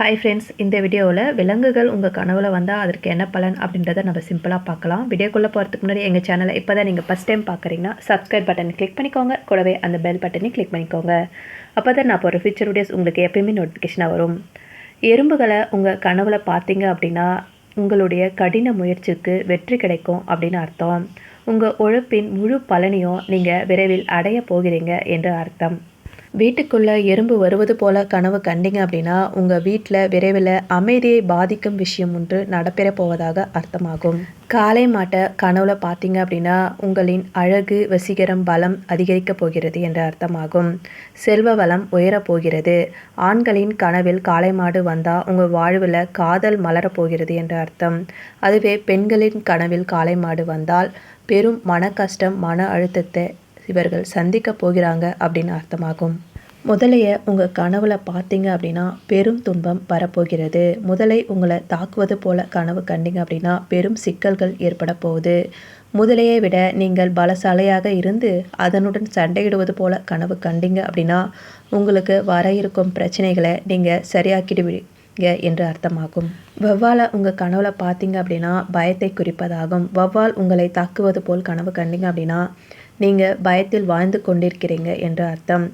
Hi friends இந்த வீடியோவில் விலங்குகள் உங்கள் கனவுல வந்தால் அதற்கு என்ன பலன் அப்படின்றத நம்ம சிம்பிளாக பார்க்கலாம். வீடியோக்குள்ளே போகிறதுக்கு முன்னாடி எங்கள் சேனலை இப்போ தான் நீங்கள் ஃபஸ்ட் டைம் பார்க்குறீங்கன்னா சப்ஸ்கிரைப் பட்டன் கிளிக் பண்ணிக்கோங்க. கூடவே அந்த பெல் பட்டனையும் கிளிக் பண்ணிக்கோங்க. அப்போ தான் நான் போகிற ஃபியூச்சர் வீடியோஸ் உங்களுக்கு எப்பயுமே நோட்டிஃபிகேஷனாக வரும். எறும்புகளை உங்கள் கனவுல பார்த்தீங்க அப்படின்னா உங்களுடைய கடின முயற்சிக்கு வெற்றி கிடைக்கும் அப்படின்னு அர்த்தம். உங்கள் உழைப்பின் முழு பலனையும் நீங்கள் விரைவில் அடைய போகிறீங்க என்று அர்த்தம். வீட்டுக்குள்ளே எறும்பு வருவது போல கனவு கண்டீங்க அப்படின்னா உங்கள் வீட்டில் விரைவில் அமைதியை பாதிக்கும் விஷயம் ஒன்று நடைபெற போவதாக அர்த்தமாகும். காலை மாட்டை கனவுல பார்த்தீங்க அப்படின்னா உங்களின் அழகு வசீகரம் பலம் அதிகரிக்கப் போகிறது என்ற அர்த்தமாகும். செல்வ வளம் உயரப் போகிறது. ஆண்களின் கனவில் காளை மாடு வந்தால் உங்கள் வாழ்வில் காதல் மலரப் போகிறது என்ற அர்த்தம். அதுவே பெண்களின் கனவில் காளை மாடு வந்தால் பெரும் மன கஷ்டம் மன அழுத்தத்தை இவர்கள் சந்திக்க போகிறாங்க அப்படின்னு அர்த்தமாகும். முதலைய உங்கள் கனவுல பார்த்தீங்க அப்படின்னா பெரும் துன்பம் வரப்போகிறது. முதலை உங்களை தாக்குவது போல கனவு கண்டீங்க அப்படின்னா பெரும் சிக்கல்கள் ஏற்பட போகுது. முதலையை விட நீங்கள் பலசாலையாக இருந்து அதனுடன் சண்டையிடுவது போல கனவு கண்டீங்க அப்படின்னா உங்களுக்கு வர இருக்கும் பிரச்சனைகளை நீங்கள் சரியாக்கிடுவீங்க என்று அர்த்தமாகும். வவ்வாலை உங்கள் கனவுல பார்த்தீங்க அப்படின்னா பயத்தை குறிப்பதாகும். வவ்வால் உங்களை தாக்குவது போல் கனவு கண்டீங்க அப்படின்னா நீங்கள் பயத்தில் வாழ்ந்து கொண்டிருக்கிறீங்க என்று அர்த்தம்.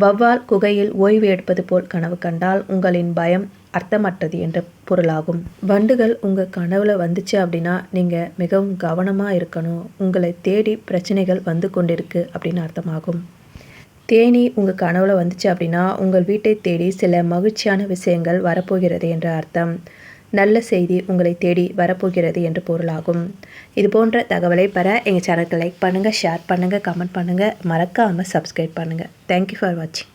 வவ்வால் குகையில் ஓய்வு எடுப்பது போல் கனவு கண்டால் உங்களின் பயம் அர்த்தமற்றது என்ற பொருளாகும். வண்டுகள் உங்கள் கனவுல வந்துச்சு அப்படின்னா நீங்கள் மிகவும் கவனமாக இருக்கணும். உங்களை தேடி பிரச்சனைகள் வந்து கொண்டிருக்கு அப்படின்னு அர்த்தமாகும். தேனி உங்கள் கனவுல வந்துச்சு அப்படின்னா உங்கள் வீட்டை தேடி சில மகிழ்ச்சியான விஷயங்கள் வரப்போகிறது என்ற அர்த்தம். நல்ல செய்தி உங்களை தேடி வரப்போகிறது என்று பொருளாகும். இது போன்ற தகவலை பெற எங்கள் சேனலுக்கு லைக் பண்ணுங்கள் ஷேர் பண்ணுங்கள் கமெண்ட் பண்ணுங்கள் மறக்காமல் சப்ஸ்கிரைப் பண்ணுங்கள் தேங்க்யூ ஃபார் வாட்சிங்